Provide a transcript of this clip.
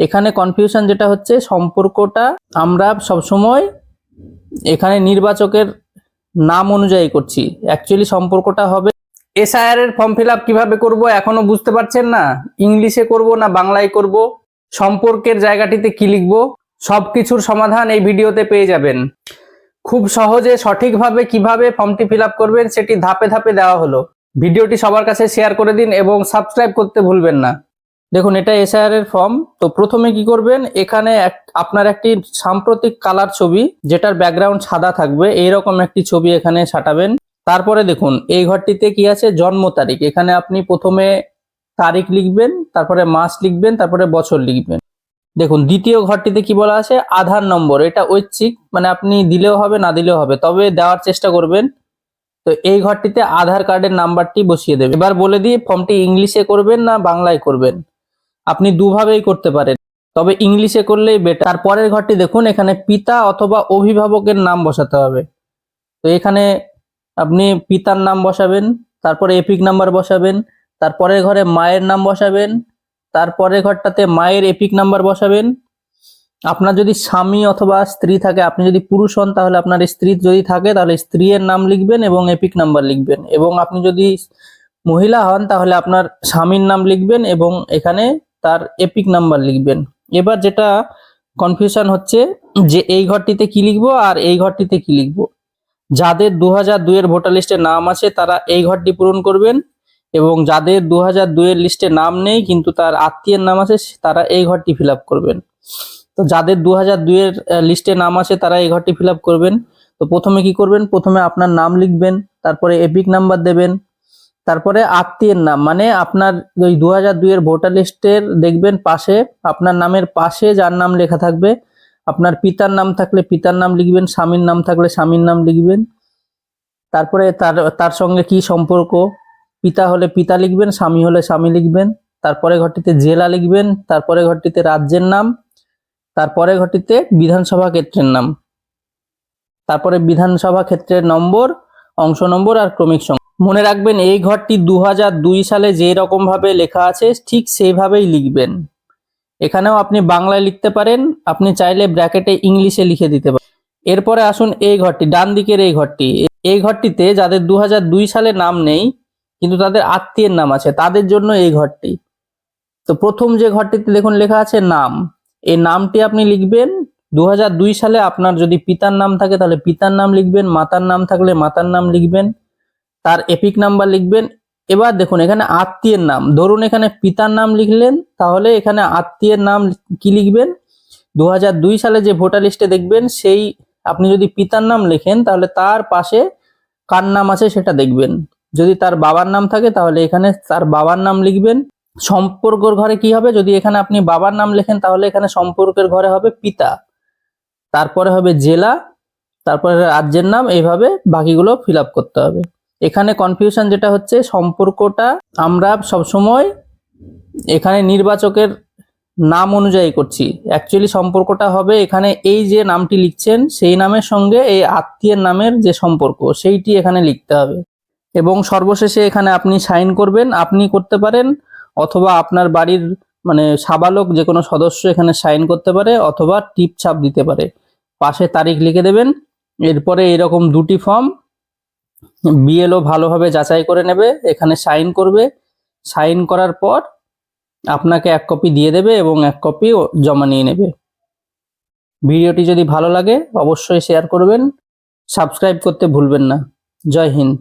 এখানে কনফিউশন যেটা হচ্ছে, সম্পর্কটা আমরা সবসময় এখানে নির্বাচকের নাম অনুযায়ী করছি। অ্যাকচুয়ালি সম্পর্কটা হবে এসআইআর এর ফর্ম ফিল আপ কীভাবে করব এখনও বুঝতে পারছেন না? ইংলিশে করব না বাংলায় করব? সম্পর্কের জায়গাটিতে কি লিখব? সবকিছুর সমাধান এই ভিডিওতে পেয়ে যাবেন। খুব সহজে সঠিকভাবে কীভাবে ফর্মটি ফিল করবেন সেটি ধাপে ধাপে দেওয়া হলো। ভিডিওটি সবার কাছে শেয়ার করে দিন এবং সাবস্ক্রাইব করতে ভুলবেন না। দেখুন, এটা এসআইআর এর ফর্ম তো প্রথমে কি করবেন, এখানে আপনার একটি সাম্প্রতিক কালার ছবি, যেটার ব্যাকগ্রাউন্ড সাদা থাকবে, এইরকম একটি ছবি এখানে সাটাবেন। তারপরে দেখুন, এই ঘরটিতে কি আছে? জন্ম তারিখ। এখানে আপনি প্রথমে তারিখ লিখবেন, তারপরে মাস লিখবেন, তারপরে বছর লিখবেন। দেখুন, দ্বিতীয় ঘরটিতে কি বলা আছে? আধার নম্বর। এটা ঐচ্ছিক মানে আপনি দিলেও হবে, না দিলেও হবে, তবে দেওয়ার চেষ্টা করবেন। তো এই ঘরটিতে আধার কার্ডের নাম্বারটি বসিয়ে দেবেন এবার বলে দিই ফর্মটি ইংলিশে করবেন না বাংলায় করবেন? আপনি দুভাবেই করতে পারেন। তবে ইংলিশে করলেই বেটার তারপরের ঘরটি দেখুন, এখানে পিতা অথবা অভিভাবকের নাম বসাতে হবে। তো এখানে আপনি পিতার নাম বসাবেন, তারপরে এপিক নাম্বার বসাবেন, তারপরের ঘরে মায়ের নাম বসাবেন, তারপরের ঘরটাতে মায়ের এপিক নাম্বার বসাবেন। আপনার যদি স্বামী অথবা স্ত্রী থাকে, আপনি যদি পুরুষ হন, তাহলে আপনার স্ত্রী যদি থাকে, তাহলে স্ত্রীর নাম লিখবেন এবং এপিক নাম্বার লিখবেন। এবং আপনি যদি মহিলা হন, তাহলে আপনার স্বামীর নাম লিখবেন এবং এখানে তার এপিক নাম্বার লিখবেন। এবার যেটা কনফিউশন হচ্ছে যে এই ঘরটিতে কি লিখব আর এই ঘরটিতে কি লিখব। যাদের দু হাজার দুইয়ের ভোটার লিস্টে নাম আছে, তারা এই ঘরটি পূরণ করবেন এবং যাদের দু হাজার দুইয়ের লিস্টে নাম নেই, কিন্তু তার আত্মীয়ের নাম আছে, তারা এই ঘরটি ফিল করবেন। তো যাদের দু হাজার দুইয়ের লিস্টে নাম আছে, তারা এই ঘরটি ফিল করবেন। তো প্রথমে কি করবেন? প্রথমে আপনার নাম লিখবেন, তারপরে এপিক নাম্বার দেবেন তারপরে আত্মীয়ের নাম মানে আপনার ওই দু হাজার দুইয়ের ভোটার লিস্টের দেখবেন পাশে, আপনার নামের পাশে যার নাম লেখা থাকবে, আপনার পিতার নাম থাকলে পিতার নাম লিখবেন, স্বামীর নাম থাকলে স্বামীর নাম লিখবেন, তারপরে তার তার সঙ্গে কি সম্পর্ক, পিতা হলে পিতা লিখবেন, স্বামী হলে স্বামী লিখবেন, তারপরে ঘরটিতে জেলা লিখবেন, তারপরে ঘরটিতে রাজ্যের নাম, তারপরে ঘরটিতে বিধানসভা ক্ষেত্রের নাম, তারপরে বিধানসভা ক্ষেত্রের নম্বর, অংশ নম্বর আর ক্রমিক সংখ্যা মনে রাখবেন, এই ঘরটি দু সালে যে রকম ভাবে লেখা আছে, ঠিক সেইভাবেই লিখবেন। এখানেও আপনি বাংলায় লিখতে পারেন, আপনি চাইলে ব্র্যাকেটে ইংলিশে লিখে দিতে পারেন। এরপরে আসুন এই ঘরটি, ডান দিকের এই ঘরটি। এই ঘরটিতে যাদের দু সালে নাম নেই, কিন্তু তাদের আত্মীয়ের নাম আছে, তাদের জন্য এই ঘরটি। তো প্রথম যে ঘরটিতে দেখুন লেখা আছে নাম। এই নামটি আপনি লিখবেন দু সালে আপনার যদি পিতার নাম থাকে তাহলে পিতার নাম লিখবেন, মাতার নাম থাকলে মাতার নাম লিখবেন। তার এপিক নাম্বার লিখবেন। এবার দেখুন, এখানে আত্মীয়ের নাম। ধরুন, এখানে পিতার নাম লিখলেন, তাহলে এখানে আত্মীয়ের নাম কি লিখবেন? দু সালে যে ভোটার লিস্টে দেখবেন, সেই আপনি যদি পিতার নাম লেখেন, তাহলে তার পাশে কার নাম আছে সেটা দেখবেন। যদি তার বাবার নাম থাকে, তাহলে এখানে তার বাবার নাম লিখবেন। সম্পর্কর ঘরে কি হবে? যদি এখানে আপনি বাবার নাম লেখেন, তাহলে এখানে সম্পর্কের ঘরে হবে পিতা। তারপরে হবে জেলা, তারপরে রাজ্যের নাম, এইভাবে বাকিগুলো ফিল করতে হবে। এখানে কনফিউশন যেটা হচ্ছে, সম্পর্কটা আমরা সবসময় এখানে নির্বাচকের নাম অনুযায়ী করছি। অ্যাকচুয়ালি সম্পর্কটা হবে এখানে এই যে নামটি লিখছেন, সেই নামের সঙ্গে এই আত্মীয়ের নামের যে সম্পর্ক, সেইটি এখানে লিখতে হবে। এবং সর্বশেষে এখানে আপনি সাইন করবেন, আপনি করতে পারেন, অথবা আপনার বাড়ির মানে সাবালক যে কোনো সদস্য এখানে সাইন করতে পারে, অথবা টিপ ছাপ দিতে পারে। পাশে তারিখ লিখে দেবেন, এরপরে এরকম দুটি ফর্ম বিএলও ভালোভাবে যাচাই করে নেবে, এখানে সাইন করবে। সাইন করার পর আপনাকে এক কপি দিয়ে দেবে এবং এক কপি জমা নিয়ে নেবে। ভিডিওটি যদি ভালো লাগে, অবশ্যই শেয়ার করবেন। সাবস্ক্রাইব করতে ভুলবেন না। জয় হিন্দ।